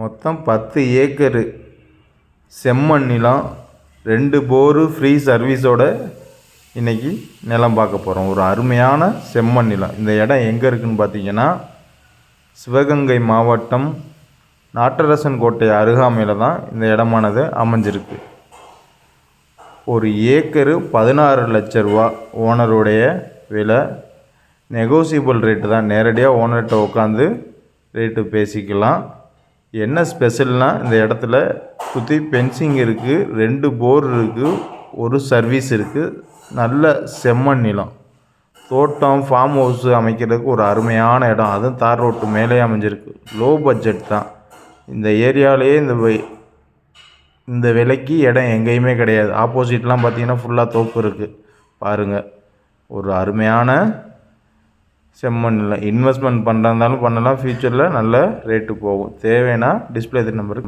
மொத்தம் பத்து ஏக்கரு. செம்மண் நிலம் ரெண்டு போரு ஃப்ரீ சர்வீஸோட இன்றைக்கி நிலம் பார்க்க போகிறோம் ஒரு அருமையான செம்மண் நிலம் இந்த இடம் எங்கே இருக்குதுன்னு பார்த்தீங்கன்னா சிவகங்கை மாவட்டம் நாட்டரசன் கோட்டை அருகாமையில் தான் இந்த இடமானது அமைஞ்சிருக்கு. ஒரு ஏக்கரு பதினாறு லட்ச ரூபா ஓனருடைய விலை. நெகோசியபிள் ரேட்டு தான். நேரடியாக ஓனர்கிட்ட உட்காந்து ரேட்டு பேசிக்கலாம். என்ன ஸ்பெஷல்னால் இந்த இடத்துல சுற்றி பென்சிங் இருக்குது ரெண்டு போர் இருக்குது ஒரு சர்வீஸ் இருக்குது நல்ல செம்மண் நிலம். தோட்டம் ஃபார்ம் ஹவுஸ் அமைக்கிறதுக்கு ஒரு அருமையான இடம். அதுவும் தார் ரோட்டு மேலே அமைஞ்சிருக்கு. லோ பட்ஜெட் தான். இந்த ஏரியாவிலேயே இந்த இந்த விலைக்கு இடம் எங்கேயுமே கிடையாது. ஆப்போசிட்லாம் பார்த்தீங்கன்னா ஃபுல்லாக தோப்பு இருக்குது பாருங்கள் ஒரு அருமையான செம்மண்ணில் இன்வெஸ்ட்மெண்ட் இன்வெஸ்ட்மெண்ட் இருந்தாலும் பண்ணலாம். ஃப்யூச்சரில் நல்ல ரேட்டு போகும். தேவைன்னா டிஸ்பிளே நம்பருக்கு